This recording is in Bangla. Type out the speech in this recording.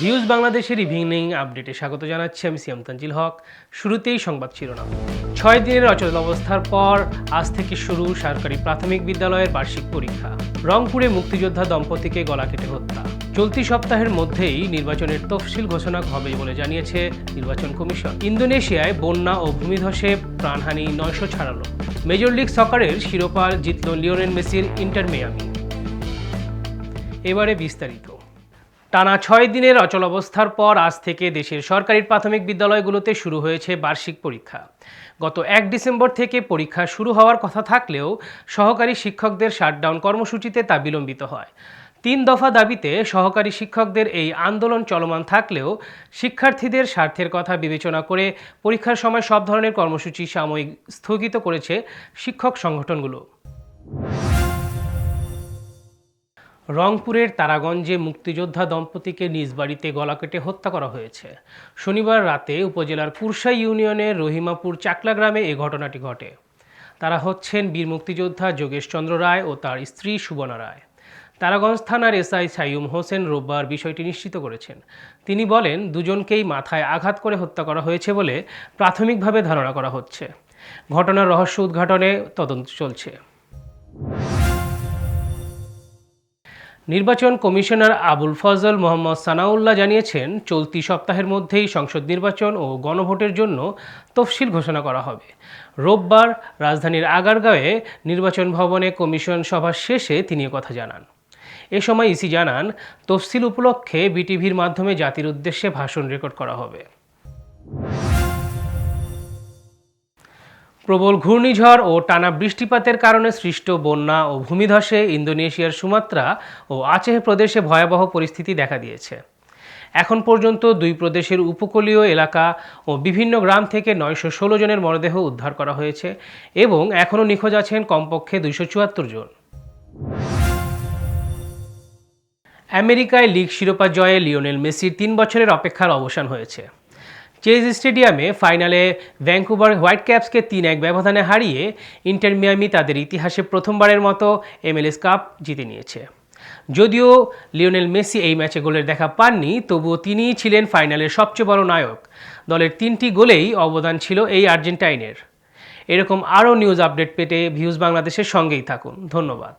ভিউজ বাংলাদেশের ইভিনিং আপডেটে স্বাগত জানাচ্ছি আমি সিয়াম তানজিল হক। শুরুতেই সংবাদ শিরোনাম। ছয় দিনের অচল অবস্থার পর আজ থেকে শুরু সরকারি প্রাথমিক বিদ্যালয়ের বার্ষিক পরীক্ষা। রংপুরে মুক্তিযোদ্ধা দম্পতিকে গলা কেটে হত্যা। চলতি সপ্তাহের মধ্যেই নির্বাচনের তফসিল ঘোষণা হবে বলে জানিয়েছে নির্বাচন কমিশন। ইন্দোনেশিয়ায় বন্যা ও ভূমিধসে প্রাণহানি নয়শো ছাড়ালো। মেজর লিগ সকারের শিরোপা জিতল লিওনেল মেসির ইন্টার মিয়ামি। এবারে বিস্তারিত। টানা ছয় দিনের অচল অবস্থার পর আজ থেকে দেশের সরকারি প্রাথমিক বিদ্যালয়গুলোতে শুরু হয়েছে বার্ষিক পরীক্ষা। গত এক ডিসেম্বর থেকে পরীক্ষা শুরু হওয়ার কথা থাকলেও সহকারী শিক্ষকদের শাটডাউন কর্মসূচিতে তা বিলম্বিত হয়। তিন দফা দাবিতে সহকারী শিক্ষকদের এই আন্দোলন চলমান থাকলেও শিক্ষার্থীদের স্বার্থের কথা বিবেচনা করে পরীক্ষার সময় সব ধরনের কর্মসূচি সাময়িক স্থগিত করেছে শিক্ষক সংগঠনগুলো। রংপুরের তারাগঞ্জে মুক্তিযোদ্ধা দম্পতিকে নিজ বাড়িতে গলা কেটে হত্যা করা হয়েছে। শনিবার রাতে উপজেলার কুরসা ইউনিয়নের রহিমাপুর চাকলা গ্রামে এ ঘটনাটি ঘটে। তারা হচ্ছেন বীর মুক্তিযোদ্ধা যোগেশ চন্দ্র রায় ও তার স্ত্রী সুবনা রায়। তারাগঞ্জ থানার এসআই সাইয়ুম হোসেন রোববার বিষয়টি নিশ্চিত করেছেন। তিনি বলেন, দুজনকেই মাথায় আঘাত করে হত্যা করা হয়েছে বলে প্রাথমিকভাবে ধারণা করা হচ্ছে। ঘটনার রহস্য উদ্ঘাটনে তদন্ত চলছে। নির্বাচন কমিশনার আবুল ফজল মোহাম্মদ সানাউল্লাহ জানিয়েছেন, চলতি সপ্তাহের মধ্যেই সংসদ নির্বাচন ও গণভোটের জন্য তফসিল ঘোষণা করা হবে। রোববার রাজধানীর আগারগাঁওয়ে নির্বাচন ভবনে কমিশন সভা শেষে তিনি কথা জানান। এ সময় ইসি জানান, তফসিল উপলক্ষে বিটিভির মাধ্যমে জাতির উদ্দেশ্যে ভাষণ রেকর্ড করা হবে। প্রবল ঘূর্ণিঝড় ও টানা বৃষ্টিপাতের কারণে সৃষ্ট বন্যা ও ভূমিধসে ইন্দোনেশিয়ার সুমাত্রা ও আচেহ প্রদেশে ভয়াবহ পরিস্থিতি দেখা দিয়েছে। এখন পর্যন্ত দুই প্রদেশের উপকূলীয় এলাকা ও বিভিন্ন গ্রাম থেকে নয়শো ষোলো জনের মরদেহ উদ্ধার করা হয়েছে এবং এখনও নিখোঁজ আছেন কমপক্ষে দুইশো চুয়াত্তর জন। আমেরিকায় লিগ শিরোপা জয়ে লিওনেল মেসির তিন বছরের অপেক্ষার অবসান হয়েছে। চেজ স্টেডিয়ামে ফাইনালে ভ্যাঙ্কুভার হোয়াইট ক্যাপসকে তিন এক ব্যবধানে হারিয়ে ইন্টার মিয়ামি তাদের ইতিহাসে প্রথমবারের মতো এমএলএস কাপ জিতে নিয়েছে। যদিও লিওনেল মেসি এই ম্যাচে গোলের দেখা পাননি, তবুও তিনিই ছিলেন ফাইনালের সবচেয়ে বড় নায়ক। দলের তিনটি গোলেই অবদান ছিল এই আর্জেন্টাইনের। এরকম আরও নিউজ আপডেট পেতে ভিউজ বাংলাদেশের সঙ্গেই থাকুন। ধন্যবাদ।